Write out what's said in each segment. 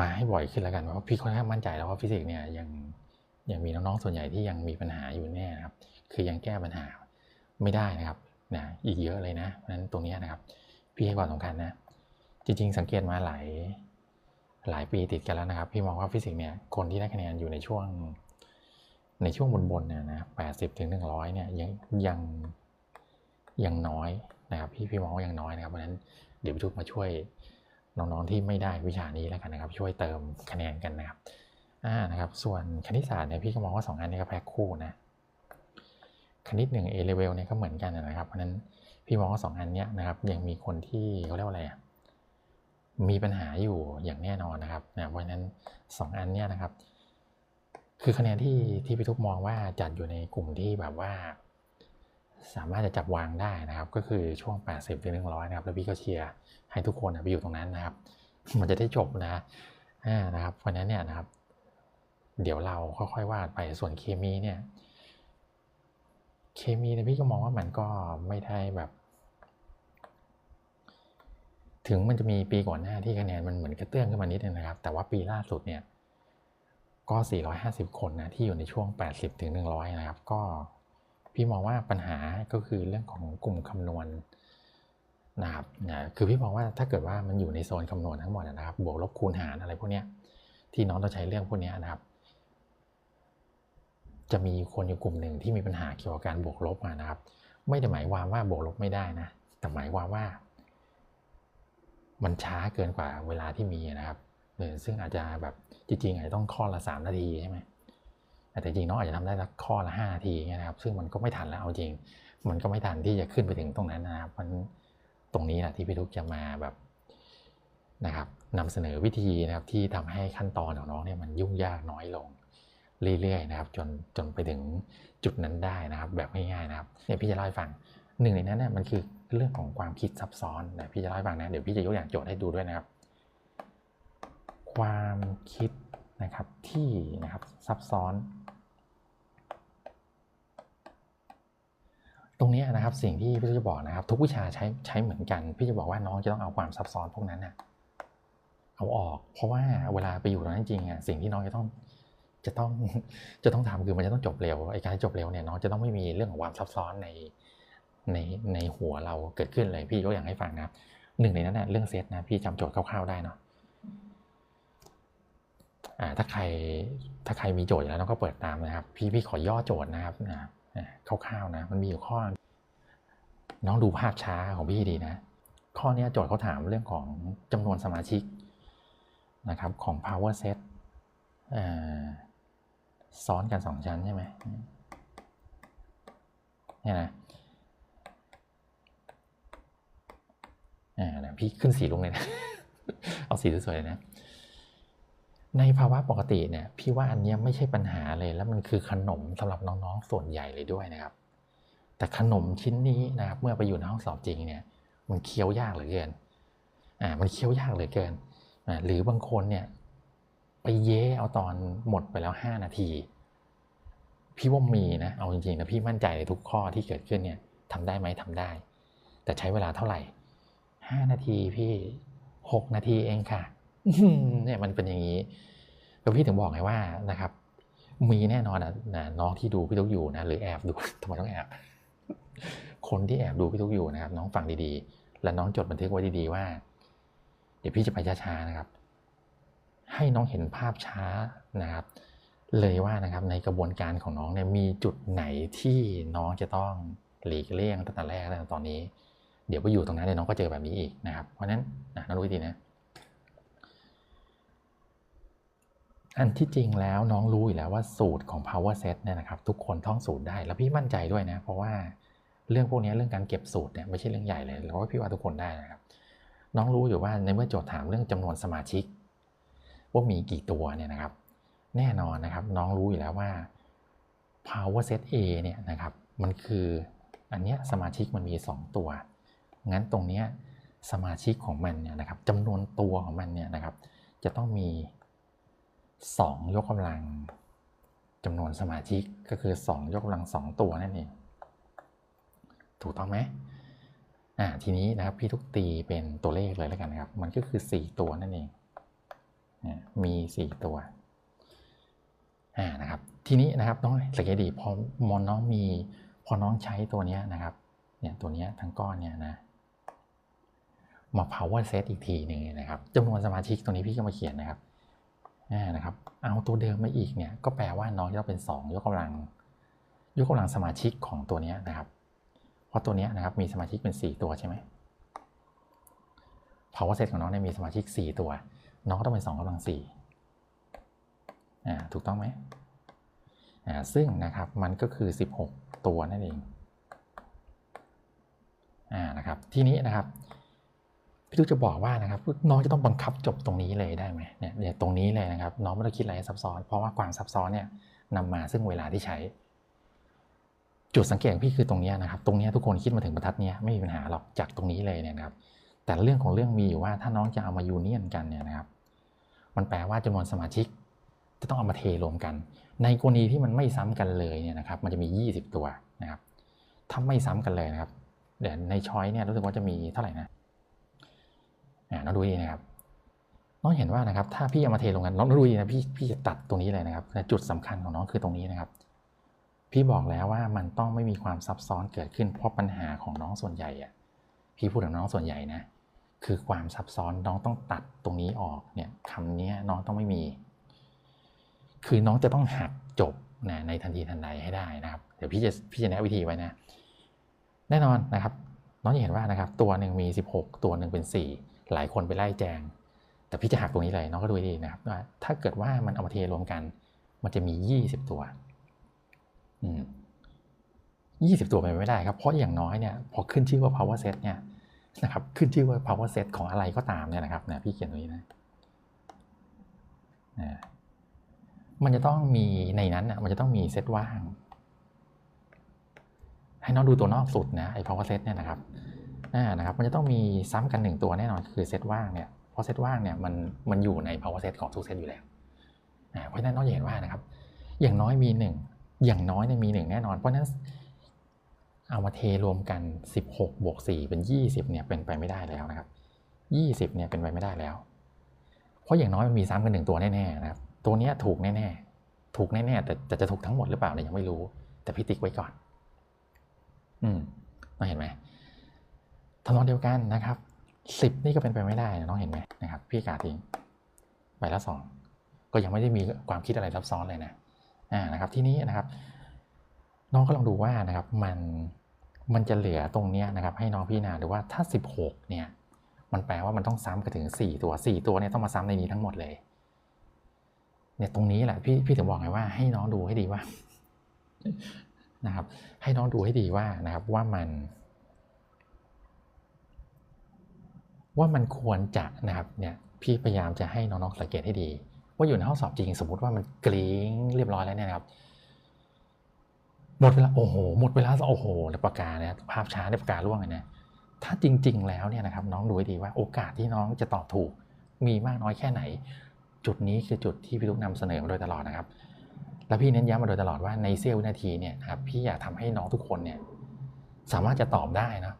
มาให้บ่อยขึ้นแล้วกันเพราะพี่ค่อนข้างมั่นใจแล้วว่าฟิสิกส์เนี่ยยังยังมีน้องๆส่วนใหญ่ที่ยังมีปัญหาอยู่แน่นะครับ คือยังแก้ปัญหาไม่ได้นะครับนะอีกเยอะเลยนะเพราะฉะนั้นตรงนี้นะครับ พี่ให้ความสำคัญนะ จริง ๆ สังเกตมาหลายหลายปีติดกันแล้วนะครับ พี่มองว่าฟิสิกส์เนี่ยคนที่ได้คะแนนอยู่ในช่วง ในช่วงบนๆเนี่ยนะแปดสิบถึงหนึ่งร้อยเนี่ยยังยังยังน้อยนะครับ พี่พี่มองว่ายังน้อยนะครับเพราะฉะนั้นเดี๋ยวพี่ทุกมาช่วย น้องๆที่ไม่ได้วิชานี้แล้วกันนะครับ ช่วยเติมคะแนนกันนะครับอ่านะครับส่วนคณิตศาสตร์เนี่ยพี่ก็มองว่าสองอันนี้ก็แพ็คคู่นะคณิตหนึ่ง A level เนี่ยก็เหมือนกันนะครับเพราะนั้นพี่มองว่าสองอันเนี้ยนะครับยังมีคนที่เขาเรียกว่าอะไรอะมีปัญหาอยู่อย่างแน่นอนนะครับนะเพราะนั้นสองอันเนี้ยนะครับ คือคะแนนที่ที่พี่ทุกมองว่าจัดอยู่ในกลุ่มที่แบบว่า สามารถจะจับวางได้นะครับ ก็คือช่วง 80ถึง100 นะครับ แล้วพี่ก็เชียร์ให้ทุกคนไปอยู่ตรงนั้นนะครับ มันจะได้จบนะนะครับ เพราะนั้นเนี่ยนะครับ เดี๋ยวเราค่อยๆวาดไปส่วนเคมีเนี่ย เคมีเนี่ยพี่ก็มองว่ามันก็ไม่ได้แบบ ถึงมันจะมีปีก่อนหน้าที่คะแนนมันเหมือนกระเตื้องขึ้นมานิดนึงนะครับ แต่ว่าปีล่าสุดเนี่ยก็ 450 คนนะที่อยู่ในช่วง 80ถึง100 นะครับ ก็ พี่มองว่าปัญหาก็คือเรื่องของกลุ่มคำนวณนะครับนะคือพี่มองว่าถ้าเกิดว่ามันอยู่ในโซนคำนวณทั้งหมดนะครับ บวกลบคูณหารอะไรพวกนี้ที่น้องต้องใช้เรื่องพวกนี้นะครับ จะมีคนอยู่กลุ่มหนึ่งที่มีปัญหาเกี่ยวกับการบวกลบมานะครับ ไม่ได้หมายความว่าบวกลบไม่ได้นะ แต่หมายความว่า มันช้าเกินกว่าเวลาที่มีนะครับเออซึ่งอาจจะแบบจริงๆอาจจะต้องข้อละสามนาทีใช่ไหม แต่จริงๆน้องอาจจะทำได้สักข้อละห้านาทีนะครับ ซึ่งมันก็ไม่ทันแล้วเอาจริง มันก็ไม่ทันที่จะขึ้นไปถึงตรงนั้นนะครับมันตรงนี้แหละที่พี่ทุกจะมาแบบนะครับนำเสนอวิธีนะครับที่ทำให้ขั้นตอนของน้องเนี่ยมันยุ่งยากน้อยลงเรื่อยๆนะครับ จนจนไปถึงจุดนั้นได้นะครับ แบบง่ายๆนะครับเนี่ยพี่จะเล่าให้ฟังหนึ่งในนั้นเนี่ยมันคือเรื่องของความคิดซับซ้อนนะพี่จะเล่าให้ฟังนะเดี๋ยวพี่จะยกอย่างโจทย์ให้ดูด้วยนะครับ ความคิดนะครับที่นะครับซับซ้อน ตรงนี้นะครับสิ่งที่พี่จะบอกนะครับ ทุกวิชาใช้ใช้เหมือนกัน พี่จะบอกว่าน้องจะต้องเอาความซับซ้อนพวกนั้นน่ะเอาออก เพราะว่าเวลาไปอยู่ตรงนั้นจริงอะสิ่งที่น้องจะต้องจะต้องจะต้องทำคือมันจะต้องจบเร็วไอ้การจบเร็วเนี่ยน้องจะต้องไม่มีเรื่องของความซับซ้อนในในในหัวเราเกิดขึ้นเลยพี่ยกอย่างให้ฟังนะครับหนึ่งในนั้นนะเรื่องเซตนะพี่จำโจทย์คร่าวๆได้เนาะอ่าถ้าใครถ้าใครมีโจทย์แล้วน้องก็เปิดตามนะครับ พี่พี่ขอย่อโจทย์นะครับนะ คร่าวๆนะ มันมีอยู่ข้อ น้องดูภาพช้าของพี่ดีนะ ข้อนี้โจทย์เขาถามเรื่องของจำนวนสมาชิกนะครับของ power set ซ้อนกันสองชั้นใช่ไหมเนี่ยนะอ่านะพี่ขึ้นสีลงเลยนะ เอาสีสวยๆเลยนะ ในภาวะปกติเนี่ยพี่ว่าอันนี้ไม่ใช่ปัญหาเลย แล้วมันคือขนมสำหรับน้องๆส่วนใหญ่เลยด้วยนะครับ แต่ขนมชิ้นนี้นะครับเมื่อไปอยู่ในห้องสอบจริงเนี่ยมันเคี้ยวยากเหลือเกินอ่ามันเคี้ยวยากเหลือเกินอ่าหรือบางคนเนี่ยไปเย้เอาตอนหมดไปแล้วห้านาที พี่ว่ามีนะเอาจริงๆนะพี่มั่นใจในทุกข้อที่เกิดขึ้นเนี่ยทำได้ไหมทำได้ แต่ใช้เวลาเท่าไหร่ห้านาทีพี่หกนาทีเองค่ะ เนี่ยมันเป็นอย่างนี้แล้วพี่ถึงบอกไงว่านะครับ มีแน่นอนนะน้องที่ดูพี่ทุกอยู่นะหรือแอบดูทำไมต้องแอบ คนที่แอบดูพี่ทุกอยู่นะครับ น้องฟังดีๆ และน้องจดบันทึกไว้ดีๆว่า เดี๋ยวพี่จะไปช้าๆนะครับ ให้น้องเห็นภาพช้านะครับ เลยว่านะครับในกระบวนการของน้องเนี่ยมีจุดไหนที่น้องจะต้องหลีกเลี่ยงตั้งแต่แรกตั้งแต่ตอนนี้ เดี๋ยวไปอยู่ตรงนั้นเนี่ยน้องก็เจอแบบนี้อีกนะครับ เพราะฉะนั้นนะน้องรู้วิธีนะ อันที่จริงแล้วน้องรู้อยู่แล้วว่าสูตรของ power set เนี่ยนะครับทุกคนท่องสูตรได้แล้วพี่มั่นใจด้วยนะ เพราะว่าเรื่องพวกนี้เรื่องการเก็บสูตรเนี่ยไม่ใช่เรื่องใหญ่เลยแล้วก็พี่ว่าทุกคนได้นะครับ น้องรู้อยู่ว่าในเมื่อโจทย์ถามเรื่องจำนวนสมาชิก ว่ามีกี่ตัวเนี่ยนะครับ แน่นอนนะครับน้องรู้อยู่แล้วว่า power set A เนี่ยนะครับมันคืออันเนี้ยสมาชิกมันมี 2 ตัว งั้นตรงเนี้ยสมาชิกของมันเนี่ยนะครับจำนวนตัวของมันเนี่ยนะครับจะต้องมี 2 ยกกำลังจำนวนสมาชิกก็คือ 2 ยกกำลัง 2 ตัวนั่นเอง ถูกต้องไหมอ่าทีนี้นะครับพี่ทุกตีเป็นตัวเลขเลยแล้วกันนะครับ มันก็คือ 4 ตัวนั่นเองเนี่ยมีสี่ตัวอ่านะครับทีนี้นะครับน้องสังเกตดีพอมอนน้องมีพอน้องใช้ตัวเนี้ยนะครับเนี่ยตัวเนี้ยทั้งก้อนเนี่ยนะมา power set อีกทีหนึ่งนะครับจำนวนสมาชิกตัวนี้พี่ก็มาเขียนนะครับ นะครับ เอาตัวเดิมมาอีกเนี่ยก็แปลว่าน้องจะต้องเป็น 2 ยกกำลัง ยกกำลังสมาชิกของตัวนี้นะครับ เพราะตัวนี้นะครับมีสมาชิกเป็น 4 ตัวใช่ไหม power set ของน้องเนี่ยมีสมาชิก 4 ตัว น้องก็ต้องเป็น 2กำลัง4อ่าถูกต้องไหมอ่าซึ่งนะครับมันก็คือ 16 ตัวนั่นเองอ่านะครับทีนี้นะครับ พี่ตุ๊กจะบอกว่านะครับน้องจะต้องบังคับจบตรงนี้เลยได้ไหมเนี่ยตรงนี้เลยนะครับ น้องไม่ต้องคิดอะไรซับซ้อน เพราะว่าความซับซ้อนเนี่ยนำมาซึ่งเวลาที่ใช้ จุดสังเกตของพี่คือตรงนี้นะครับ ตรงนี้ทุกคนคิดมาถึงบรรทัดนี้ไม่มีปัญหาหรอกจากตรงนี้เลยเนี่ยนะครับ แต่เรื่องของเรื่องมีอยู่ว่าถ้าน้องจะเอามายูเนียนกันเนี่ยนะครับ มันแปลว่าจำนวนสมาชิก จะต้องเอามาเทรวมกัน ในกรณีที่มันไม่ซ้ำกันเลยเนี่ยนะครับ มันจะมี 20 ตัวนะครับถ้าไม่ซ้ำกันเลยนะครับเดี๋ยวในช้อยเนี่ยรู้สึกว่าจะมีเท่าไหร่นะ น้องดูดีนะครับน้องเห็นว่านะครับถ้าพี่เอามาเทลงกันน้องดูดีนะพี่พี่จะตัดตรงนี้เลยนะครับจุดสำคัญของน้องคือตรงนี้นะครับ พี่บอกแล้วว่ามันต้องไม่มีความซับซ้อนเกิดขึ้นเพราะปัญหาของน้องส่วนใหญ่อะพี่พูดถึงน้องส่วนใหญ่นะคือความซับซ้อนน้องต้องตัดตรงนี้ออกเนี่ยคำนี้น้องต้องไม่มี คือน้องจะต้องหักจบนะในทันทีทันใดให้ได้นะครับ เดี๋ยวพี่จะพี่จะแนะวิธีไว้นะ แน่นอนนะครับ น้องจะเห็นว่านะครับ ตัวหนึ่งมี 16 ตัวหนึ่งเป็น4 หลายคนไปไล่แจง แต่พี่จะหักตรงนี้เลยน้องก็ดูดีนะครับว่าถ้าเกิดว่ามันเอามาเทรวมกัน มันจะมี 20 ตัวอืม20ตัวไปนไม่ได้ครับ เพราะอย่างน้อยเนี่ยพอขึ้นชื่อว่า power set เนี่ยนะครับขึ้นชื่อว่า power set ของอะไรก็ตามเนี่ยนะครับนะพี่เขียนตรงนี้นะนะมันจะต้องมีในนั้นนะมันจะต้องมีเซตว่าง ให้น้องดูตัวนอกสุดนะไอ้ power set เนี่ยนะครับ นะครับมันจะต้องมีซ้ำกันหนึ่งตัวแน่นอนคือเซตว่างเนี่ยเพราะเซตว่างเนี่ยมันมันอยู่ใน power set ของทุกเซตอยู่แล้วอ่าเพราะฉะนั้นน้องเห็นว่านะครับอย่างน้อยมีหนึ่งอย่างน้อยเนี่ยมีหนึ่งแน่นอน เพราะฉะนั้นเอามาเทรวมกัน 16 บวก 4 เป็น 20เนี่ยเป็นไปไม่ได้แล้วนะครับ 20เนี่ยเป็นไปไม่ได้แล้ว เพราะอย่างน้อยมันมีซ้ำกันหนึ่งตัวแน่ๆนะครับ ตัวนี้ถูกแน่ๆ ถูกแน่ๆ แต่แต่จะถูกทั้งหมดหรือเปล่าเนี่ยยังไม่รู้ แต่พี่ติ๊กไว้ก่อน อืมน้องเห็นไหมำนองเดียวกันนะครับ 10 นี่ก็เป็นไปไม่ได้น้องเห็นไหมนะครับพี่กาทิ้งใบละสองก็ยังไม่ได้มีความคิดอะไรซับซ้อนเลยนะอ่านะครับที่นี้นะครับ น้องก็ลองดูว่านะครับมันมันจะเหลือตรงเนี้ยนะครับ ให้น้องพี่นาดูว่าถ้า 16 เนี่ยมันแปลว่ามันต้องซ้ำกันถึง 4 ตัว 4 ตัวเนี่ยต้องมาซ้ำในนี้ทั้งหมดเลยเนี่ยตรงนี้แหละพี่พี่ถึงบอกไงว่าให้น้องดูให้ดีว่านะครับ ให้น้องดูให้ดีว่านะครับว่ามัน ว่ามันควรจะนะครับเนี่ยพี่พยายามจะให้น้องๆสังเกตให้ดี ว่าอยู่ในห้องสอบจริงสมมติว่ามันกลิ้งเรียบร้อยแล้วเนี่ยนะครับหมดเวลาโอ้โหหมดเวลาโอ้โหแล้วปากกาเนี่ยภาพช้าเนี่ยปากกาล่วงเลยนะถ้าจริง ๆ แล้วเนี่ยนะครับน้องดูให้ดีว่าโอกาสที่น้องจะตอบถูก มีมากน้อยแค่ไหน จุดนี้คือจุดที่พี่ลูกนำเสนอมาโดยตลอดนะครับ แล้วพี่เน้นย้ำมาโดยตลอดว่าในเสี้ยววินาทีเนี่ยนะครับพี่อยากทำให้น้องทุกคนเนี่ยสามารถจะตอบได้นะ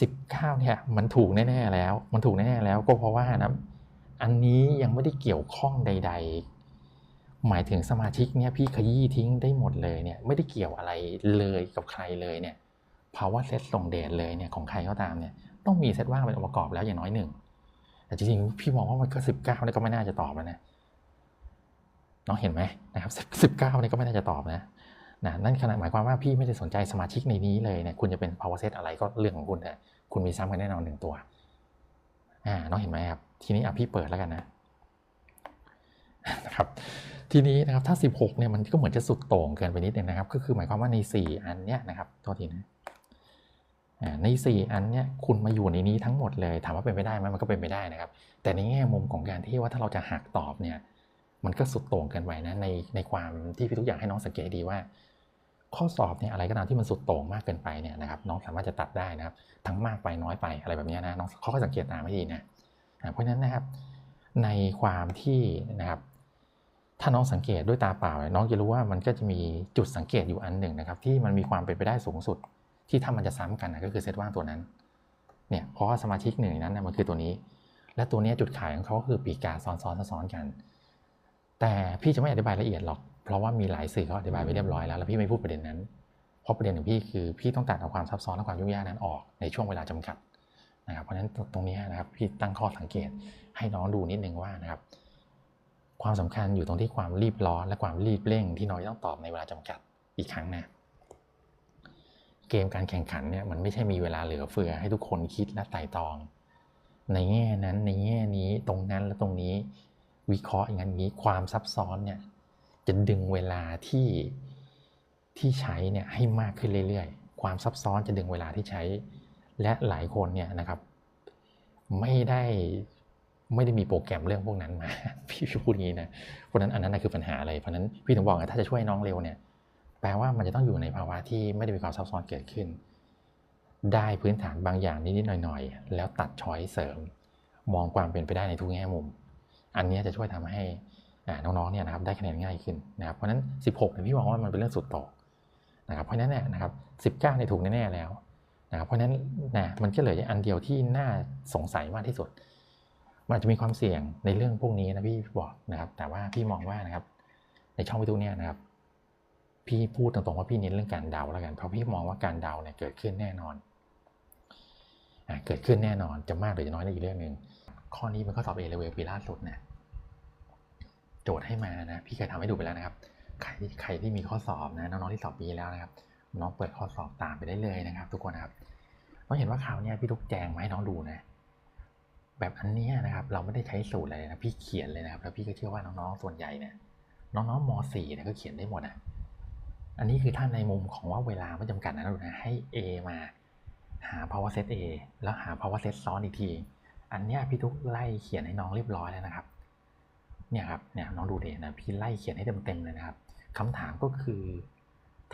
สิบเก้าเนี่ยมันถูกแน่ๆแล้ว มันถูกแน่ๆแล้วก็เพราะว่านะอันนี้ยังไม่ได้เกี่ยวข้องใด ๆ หมายถึงสมาชิกเนี่ยพี่ขยี้ทิ้งได้หมดเลยเนี่ยไม่ได้เกี่ยวอะไรเลยกับใครเลยเนี่ยภาวะเซตส่งเดชเลยเนี่ยของใครก็ตามเนี่ยต้องมีเซตว่างเป็นองค์ประกอบแล้วอย่างน้อยหนึ่งแต่จริงๆพี่มองว่ามันก็สิบเก้าเนี่ยก็ไม่น่าจะตอบแล้วนะน้องเห็นไหมนะครับสิบเก้าเนี่ยก็ไม่น่าจะตอบนะ นะนั่นขณะหมายความว่าพี่ไม่ได้สนใจสมาชิกในนี้เลยเนี่ยคุณจะเป็น power set อะไรก็เรื่องของคุณแต่คุณมีซ้ำกันแน่นอนหนึ่งตัวอ่าน้องเห็นไหมครับ ทีนี้อะพี่เปิดแล้วกันนะนะครับทีนี้นะครับถ้า 16เนี่ยมันก็เหมือนจะสุดโต่งเกินไปนิดนึงนะครับ ก็คือหมายความว่าใน 4 อันเนี้ยนะครับโทษทีนะใน 4 อันเนี้ยคุณมาอยู่ในนี้ทั้งหมดเลย ถามว่าเป็นไปได้ไหมมันก็เป็นไปได้นะครับ แต่ในแง่มุมของการที่ว่าถ้าเราจะหักตอบเนี่ยมันก็สุดโต่งเกินไปนะในในความที่พี่ทุกอย่างให้น้องสังเกตดีว่า ข้อสอบเนี่ยอะไรก็ตามที่มันสุดโต่งมากเกินไปเนี่ยนะครับน้องสามารถจะตัดได้นะครับ ทั้งมากไปน้อยไปอะไรแบบนี้นะน้องค่อยๆสังเกตตามให้ดีนะเพราะฉะนั้นนะครับในความที่นะครับ ถ้าน้องสังเกตด้วยตาเปล่า น้องจะรู้ว่ามันก็จะมีจุดสังเกตอยู่อันหนึ่งนะครับ ที่มันมีความเป็นไปได้สูงสุด ที่ถ้ามันจะซ้ำกันนะก็คือเซตว่างตัวนั้นเนี่ยเพราะว่าสมาชิกหนึ่งนั้นนะมันคือตัวนี้ และตัวนี้จุดขายของเขาคือปีกาซ้อนๆซ้อนๆกัน แต่พี่จะไม่อธิบายละเอียดหรอก เพราะว่ามีหลายสื่อเขาอธิบายไปเรียบร้อยแล้วแล้วพี่ไม่พูดประเด็นนั้น เพราะประเด็นของพี่คือพี่ต้องตัดเอาความซับซ้อนและความยุ่งยากนั้นออกในช่วงเวลาจำกัดนะครับเพราะฉะนั้นตรงนี้นะครับพี่ตั้งข้อสังเกตให้น้องดูนิดนึงว่านะครับ ความสำคัญอยู่ตรงที่ความรีบร้อนและความรีบเร่งที่น้อยต้องตอบในเวลาจำกัดอีกครั้งนะเกมการแข่งขันเนี่ยมันไม่ใช่มีเวลาเหลือเฟือให้ทุกคนคิดและไต่ตอง ในแง่นั้นในแง่นี้ตรงนั้นและตรงนี้วิเคราะห์อย่างนี้ความซับซ้อนเนี่ย จะดึงเวลาที่ที่ใช้เนี่ยให้มากขึ้นเรื่อยๆ ความซับซ้อนจะดึงเวลาที่ใช้ และหลายคนเนี่ยนะครับ ไม่ได้ไม่ได้มีโปรแกรมเรื่องพวกนั้นมา พี่พูดงี้นะเพราะนั้นอันนั้นคือปัญหาอะไรเพราะนั้นพี่ถึงบอกว่าถ้าจะช่วยน้องเร็วเนี่ยแปลว่ามันจะต้องอยู่ในภาวะที่ไม่ได้มีความซับซ้อนเกิดขึ้น ได้พื้นฐานบางอย่างนิดๆหน่อยๆ แล้วตัดช้อยเสริม มองความเป็นไปได้ในทุกแง่มุม อันนี้จะช่วยทำให้ น้องๆเนี่ยนะครับได้คะแนนง่ายขึ้นนะครับเพราะฉะนั้น 16เนี่ยพี่มองว่ามันเป็นเรื่องสุดโต่งนะครับเพราะฉะนั้นเนี่ยนะครับ19เนี่ยถูกแน่ๆแล้วนะครับเพราะฉะนั้นนะมันก็เหลืออันเดียวที่น่าสงสัยมากที่สุด มันจะมีความเสี่ยงในเรื่องพวกนี้นะพี่บอกนะครับ แต่ว่าพี่มองว่านะครับ ในช่องวิทูเนี่ยนะครับ พี่พูดตรงๆว่าพี่เน้นเรื่องการเดาแล้วกันเพราะพี่มองว่าการเดาเนี่ยเกิดขึ้นแน่นอนอเกิดขึ้นแน่นอนจะมากหรือจะน้อยในอีกเรื่องหนึ่งข้อนี้เป็นข้อสอบเอเลเวลปีล่าสุดนะ โจทย์ให้มานะ พี่เคยทำให้ดูไปแล้วนะครับ ใครใครที่มีข้อสอบนะน้องๆที่สอบปีแล้วนะครับ น้องเปิดข้อสอบตามไปได้เลยนะครับ ทุกคนนะครับเราเห็นว่าคราวนี้พี่ทุกแจงมาให้น้องดูนะ แบบอันนี้นะครับ เราไม่ได้ใช้สูตรอะไรนะ พี่เขียนเลยนะครับ แล้วพี่ก็เชื่อว่าน้องๆส่วนใหญ่เนี่ยน้องๆม .4 เนี่ยก็เขียนได้หมดอะ อันนี้คือถ้าในมุมของว่าเวลาไม่จำกัดนะดูนะให้ A มาหา power set A แล้วหา power set ซ้อนอีกที อันนี้พี่ทุกไล่เขียนให้น้องเรียบร้อยแล้วนะครับ เนี่ยครับเนี่ยน้องดูเดนะพี่ไล่เขียนให้เต็มๆเลยนะครับคำถามก็คือ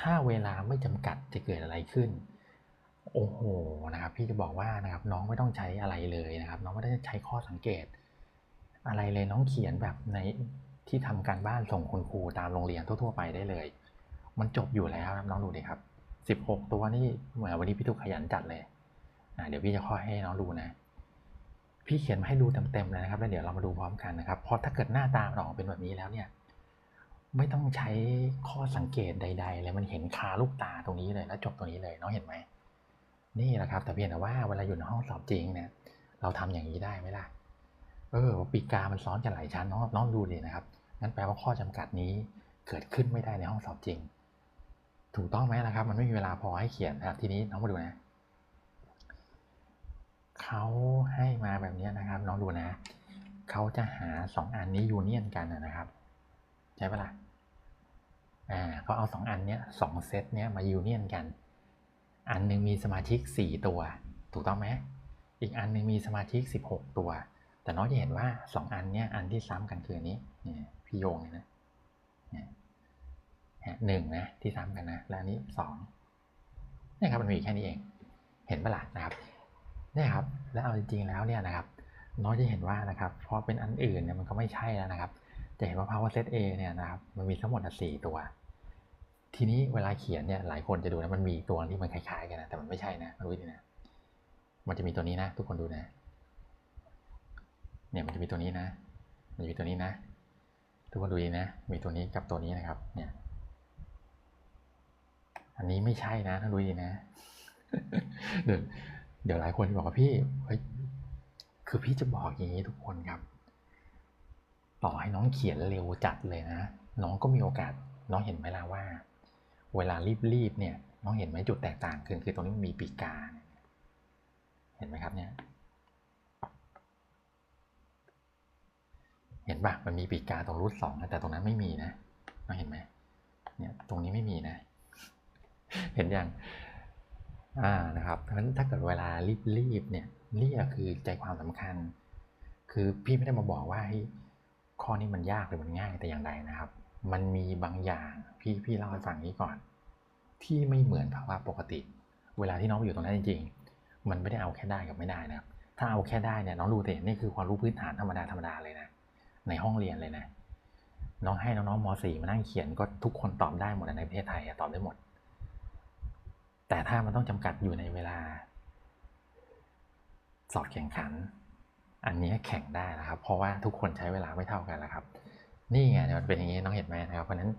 ถ้าเวลาไม่จำกัดจะเกิดอะไรขึ้น โอ้โหนะครับ พี่จะบอกว่านะครับน้องไม่ต้องใช้อะไรเลยนะครับ น้องไม่ได้ใช้ข้อสังเกต อะไรเลยน้องเขียนแบบในที่ทำการบ้านส่งคุณครูตามโรงเรียนทั่ว ๆ ไปได้เลย มันจบอยู่แล้วนะน้องดูดิครับสิบหกตัวนี่เหมือนวันนี้พี่ทุกขยันจัดเลยเดี๋ยวพี่จะค่อยให้น้องดูนะ พี่เขียนมาให้ดูเต็มๆเลยนะครับแล้วเดี๋ยวเรามาดูพร้อมกันนะครับเพราะถ้าเกิดหน้าตามออกเป็นแบบนี้แล้วเนี่ยไม่ต้องใช้ข้อสังเกตใด ๆ เลยมันเห็นคาลูกตาตรงนี้เลยแล้วจบตรงนี้เลยน้องเห็นไหมนี่แหละครับแต่เพียงแต่ว่าเวลาอยู่ในห้องสอบจริงเนี่ยเราทำอย่างนี้ได้ไหมล่ะเออปีกามันซ้อนกันหลายชั้นน้องน้องดูดินะครับงั้นแปลว่าข้อจำกัดนี้เกิดขึ้นไม่ได้ในห้องสอบจริง ถูกต้องไหมล่ะครับ มันไม่มีเวลาพอให้เขียนนะครับทีนี้น้องมาดูนะ เขาให้มาแบบนี้นะครับน้องดูนะเขาจะหาสองอันนี้ยูเนียนกันนะครับ ใช่ปะล่ะอ่าเขาเอาสองอันเนี้ยสองเซตเนี้ยมายูเนียนกัน อันหนึ่งมีสมาชิกสี่ตัว ถูกต้องไหมอีกอันหนึ่งมีสมาชิกสิบหกตัว แต่น้องจะเห็นว่าสองอันเนี้ยอันที่ซ้ำกันคืออันนี้เนี่ยพี่โยงเลยนะเนี่ยหนึ่งนะที่ซ้ำกันนะ แล้วอันนี้สองนี่ครับมันมีแค่นี้เอง เห็นปะล่ะนะครับ เนี่ยครับแล้วเอาจริงๆแล้วเนี่ยนะครับน้องจะเห็นว่านะครับพอเป็นอันอื่นเนี่ยมันก็ไม่ใช่แล้วนะครับ จะเห็นว่า power set A เนี่ยนะครับมันมีทั้งหมดสี่ตัว ทีนี้เวลาเขียนเนี่ยหลายคนจะดูนะมันมีตัวที่มันคล้ายๆกันนะแต่มันไม่ใช่นะรู้ดีนะมันจะมีตัวนี้นะ ทุกคนดูนะเนี่ยมันจะมีตัวนี้นะ มันจะมีตัวนี้นะ ทุกคนดูดีนะ มีตัวนี้กับตัวนี้นะครับเนี่ยอันนี้ไม่ใช่นะถ้าดูดีนะเดี๋ยว เดี๋ยวหลายคนจะบอกว่าพี่เฮ้ยคือพี่จะบอกอย่างนี้ทุกคนครับ ต่อให้น้องเขียนเร็วจัดเลยนะ น้องก็มีโอกาส น้องเห็นไหมล่ะว่า เวลารีบๆเนี่ย น้องเห็นไหมจุดแตกต่างคือคือตรงนี้มันมีปีกา เห็นไหมครับเนี่ย เห็นปะมันมีปีกกาตรงรูทสองแต่ตรงนั้นไม่มีนะน้องเห็นไหมเนี่ยตรงนี้ไม่มีนะ เห็นยัง อ่านะครับเพราะฉะนั้นถ้าเกิดเวลารีบๆเนี่ยนี่คือใจความสำคัญ คือพี่ไม่ได้มาบอกว่าข้อนี้มันยากหรือมันง่ายแต่อย่างใดนะครับ มันมีบางอย่างพี่พี่เล่าให้ฟังนี้ก่อน ที่ไม่เหมือนภาวะปกติ เวลาที่น้องอยู่ตรงนั้นจริง ๆ มันไม่ได้เอาแค่ได้กับไม่ได้นะครับ ถ้าเอาแค่ได้เนี่ยน้องดูเตนี่คือความรู้พื้นฐานธรรมดาธรรมดาเลยนะ ในห้องเรียนเลยนะ น้องให้น้องๆม .4 มานั่งเขียนก็ทุกคนตอบได้หมดในประเทศไทยตอบได้หมด แต่ถ้ามันต้องจำกัดอยู่ในเวลา สอบแข่งขัน อันนี้แข่งได้นะครับ เพราะว่าทุกคนใช้เวลาไม่เท่ากันแล้วครับ นี่ไงมันเป็นอย่างนี้น้องเห็นไหมนะครับ เพราะนั้น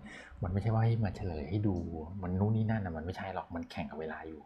มันไม่ใช่ว่าให้มาเฉลยให้ดู มันนู่นนี่นั่นนะมันไม่ใช่หรอกมันแข่งกับเวลาอยู่